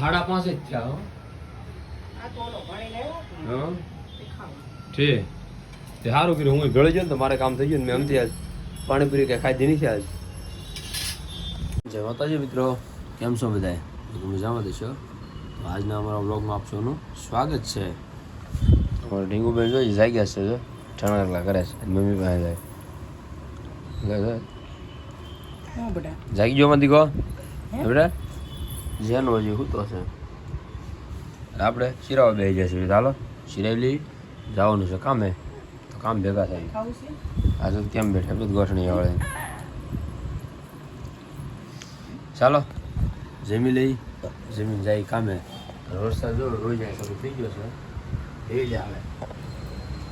સાડા પાસે જ થયા હો. આ તો સારું કર્યું. હું ગળી ગયો ને તો મારે કામ થઈ ગયું ને મેં એમથી આજ પાણીપુરી ખાઈ ખાધી છે આજ જય માતાજી મિત્રો. કેમ છો બધાય? મજામાં દેશો આજના અમારા બ્લોગમાં આપશોનું સૌનું સ્વાગત છે. અમારા ઢીંગુબેન જાય જાગ્યા છે જો. ચણા કરે છે. મમ્મી પાસે જાય. જાગી ગયો માં દીકો બેટા? જેનો હજી હૂતો છે. આપણે શિરાવા બે જશે ચાલો શિરાવી લઈ જવાનું છે કામે. તો કામ ભેગા થાય. આ તો કેમ બેઠા? બધું ગોઠણી આવડે. ચાલો જમી લઈ જમીન જાય કામે. વરસાદ જો રોઈ જાય તો થઈ ગયો છે. એ જ આવે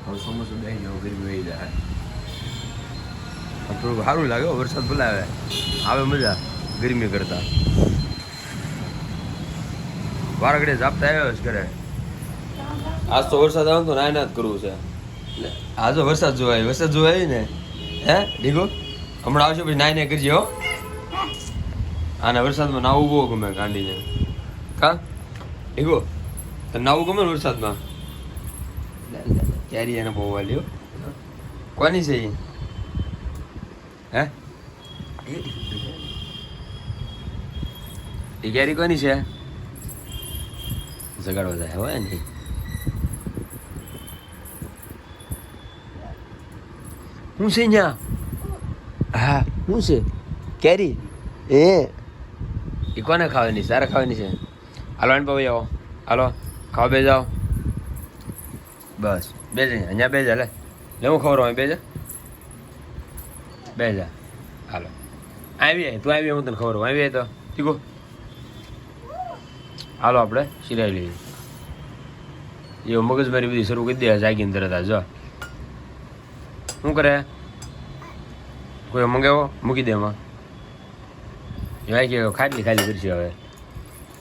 હવે સમોસું બેસી જાવ ગરમી વહી જાય. થોડું સારું લાગે હો, વરસાદ બોલાવે આવે મજા ગરમી કરતા. વારગડે જાપતા આવ્યો છે ઘરે. આજ તો વરસાદ આવે ને તો નાય જ કરવું છે. એટલે આ જો વરસાદ જોવાય વરસાદ જોવાય ને હે ડીગો? હમણાં આવશે પછી નાઈને કરજે હો. આના વરસાદમાં નાવું બહુ ગમે ગાંડીને. કા? ડીગો તને નાવું ગમે ને વરસાદમાં? કેરી એને બહુ વાલ્યો કોની છે એ હે? એ ક્યારી કોની છે? જગાડવા જાય હોય નહીં શું છે ન્યા? હા. શું છે? કેરી? એ. એ કોને ખાવાની સારા ખાવાની છે? હાલો એન ભાઈ આવો. હાલો ખાવા બે જાઓ. બસ. બે જ. અહીંયા બે જા લે. લે હું ખબર બે જા. બે જા. હાલો. આવી તું આવી હું તને ખબર હોય. આવી તો. ઠીકો હાલો આપણે સિરાઈ લઈએ. એવો મગજમારી બધી શરૂ કરી દે જાગીને તરત જો શું કરે? કોઈ મંગાવો? મૂકી દે એમાં. એવાય કે ખાટલી ખાલી કરશે હવે.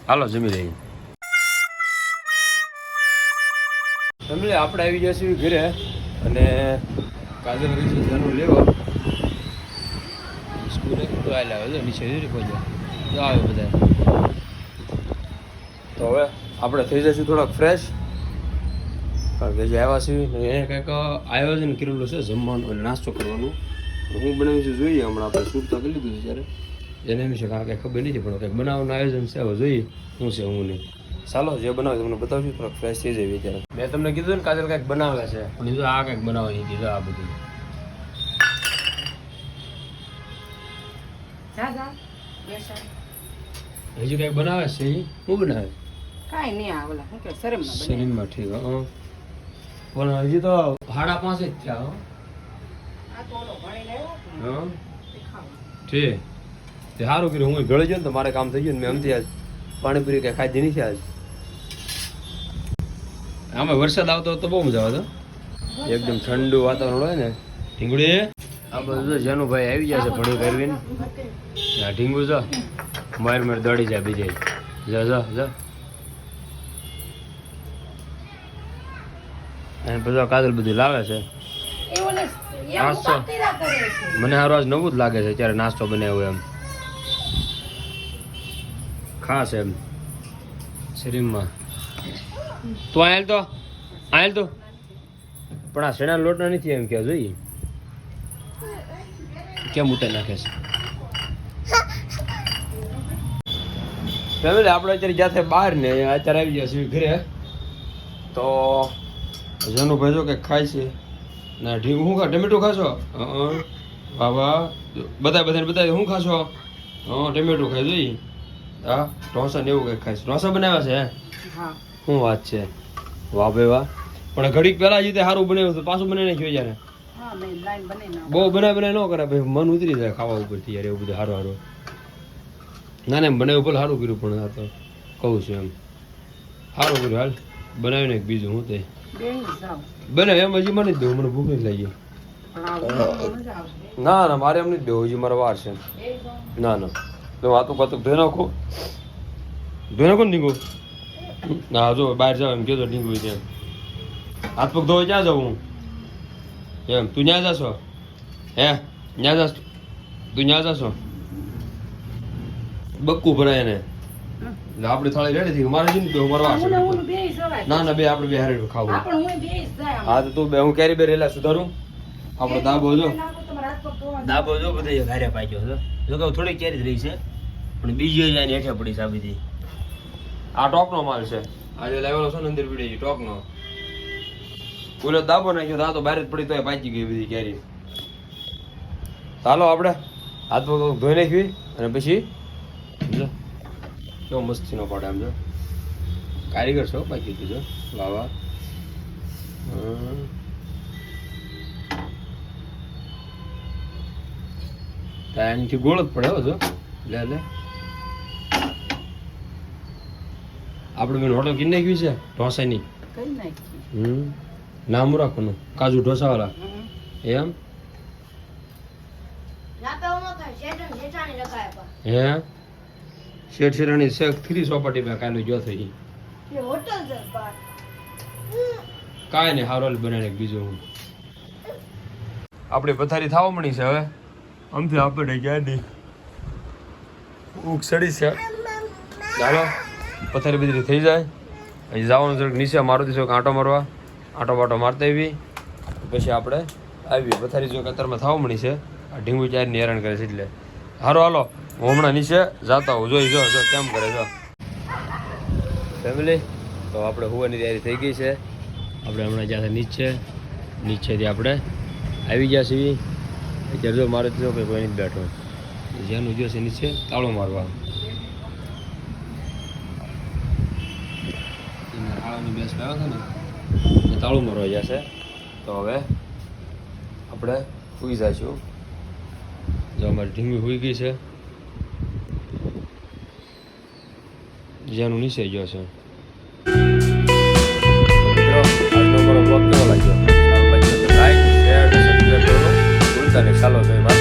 હાલો, જમી લઈએ. જમી આપણે આવી ગયા ઘરે, અને કાજલ જવાનું લેવા. સ્કૂલે તો આવેલા નીચે પહોંચ્યા તો આવે બધા. તો હવે આપણે થઈ જઈશું થોડાક ફ્રેશ કારણ કે જે આવ્યા છીએ. ને કંઈક આયોજન કરેલું છે જમવાનું અને નાસ્તો કરવાનું. હું બનાવીશું જોઈએ હમણાં આપણે શૂટ તો કરી લીધું છે ત્યારે એને વિશે કારણ કે ખબર નથી પણ કંઈક બનાવવાનું આયોજન છે હવે જોઈએ શું છે હું નહીં. ચાલો જે બનાવે તમને બતાવશું થોડાક ફ્રેશ થઈ જાય ત્યારે. મેં તમને કીધું ને કાજલ કંઈક બનાવે છે. પણ આ કંઈક બનાવવાની કીધું આ બધું. હજુ કંઈક બનાવે છે શું બનાવે? કાંઈ નહીં આ શું કે શરમમાં બને શરીરમાં ઠીક હં. પણ હજી તો ભાડા પાસે જ થયા હો. આ તો ઓલો હં. ઠીક તે સારું કર્યું હું ગળી ગયો ને તો મારે કામ થઈ ગયું ને મેં એમથી આજ. પાણીપુરી કઈ ખાધી નથી આજ. આમાં વરસાદ આવતો હતો તો બહુ મજા આવતો એકદમ ઠંડુ વાતાવરણ હોય ને. ઢીંગડી. આ બધું તો જેનું ભાઈ આવી જશે ભણું કરવીને ઢીંગુ જો. માર માર દોડી જાય બીજે. જા જા જા. અને બધા કાજલ બધું લાવે છે. નાસ્તો. મને હર રોજ નવું જ લાગે છે ત્યારે નાસ્તો બનાવ્યો એમ. ખાસ એમ. શરીરમાં. તું આયેલ તો? આયેલ તો? પણ આ શેના લોટના નથી એમ કે જોઈએ કેમ ઉતારી નાખે છે? ફેમિલી આપણે અત્યારે જ્યાં બહાર ને અત્યારે આવી ગયા છીએ ઘરે. તો જેનું ભાઈ જો કે ખાય છે? ના ઢીંગ શું ખા ટમેટું ખાશો? વાહ બધા બધાને બધા શું ખાશો? હં ટમેટું ખાઈ જોઈ? હા ઢોસા ને એવું કંઈક ખાઈશ ઢોસા બનાવ્યા છે હે? શું વાત છે? વાહ ભાઈ વાહ. પણ ઘડીક પહેલા જ રીતે સારું બનાવ્યું હતું પાછું બનાવી નાખ્યું જ્યારે બહુ બનાવી બનાવી ન કરે ભાઈ મન ઉતરી જાય ખાવા ઉપરથી યાર એવું બધું સારું સારું ના ના બનાવ્યું ભલે સારું કર્યું પણ આ તો કહું છું એમ. સારું કર્યું હાલ. બનાવીને બીજું હું તે. બનાવે એમ હજી મને જ મને ભૂખ નથી લાગી. ના ના, મારે એમ નથી દેવું, હજી મારે વાર છે. ના ના. તો વાતું પાતું ધોઈ નાખો. ધોઈ નાખો ને ડીંગુ ના, જો, બહાર જાવ એમ કહેતો ડીંગુ ત્યાં. હાથ પગ ધોવા ક્યાં જવું એમ, તું ન્યા જાશો? હે? ન્યા જાશ તું ન્યા જાશો? બક્કું ભરાય એને. એટલે આપણે થાળી રેડી થઈ. મારે જીને ને તો મારો છે ને ના બે આપણે બે હારે ખાવું. હા પણ હું બેય હા તો તું બે હું કેરી બે રેલા સુધારું. આપણો દાબો જો. દાબો જો બધે ઘરે પાક્યો છે. જો કે થોડી કેરી જ રહી છે. પણ બીજી જાય હેઠે પડી છે આ ટોપનો માલ છે. આજે લાવેલો છે ને પીડી ટોપનો. પૂરો દાબો નાખ્યો તો આ તો બહાર જ પડી તો પાકી ગઈ બધી કેરી. ચાલો આપણે. હાથ પગ ધોઈ નાખવી અને પછી કેવો મસ્તીનો પડે આમ જો. કારીગર છો બાકી કીધું. તો એનાથી ગોળ જ પડે હો જો. લે લે. આપણે મેં હોટલ કીને નાખ્યું છે ઢોસાની હમ. નામ રાખવાનું. કાજુ ઢોસાવાળા. વાળા એમ? હે? શેઠ શેરાણી શેખ થ્રી સોપાટી બે કાલે જો થઈ કાંઈ નહીં હારોલ બનાવીને બીજું હું. આપણી પથારી થવા મળી છે હવે. આમથી આપણે ગાડી ઊંઘ સડી છે. ચાલો પથારી બધી થઈ જાય. અહીં જવાનું જરાક નીચે મારુતિ ચોક આંટો મારવા. આંટો બાટો મારતા આવી પછી આપણે આવીએ પથારી જો અત્યારમાં થવા મળી છે. આ ઢીંગુ ચારની હેરાન કરે છે એટલે. હારો હાલો. હું હમણાં નીચે જાતા હું જોઈ, જો જો, કેમ કરે, જો. ફેમિલી તો આપણે હોવાની તૈયારી થઈ ગઈ છે. આપણે હમણાં જ્યાં નીચે, નીચેથી આપણે આવી ગયા છીએ. અત્યારે જો મારે જો કોઈ નથી બેઠો. જેનું જો છે નીચે, તાળું મારવા તાળાની બેસ આવ્યા છે ને તાળું મારવા જશે તો હવે આપણે સુઈ જઈશું. જો અમારી ઢીંગી હોઈ ગઈ છે. Giannuni sei io, sì. Al número 4 de like, share, no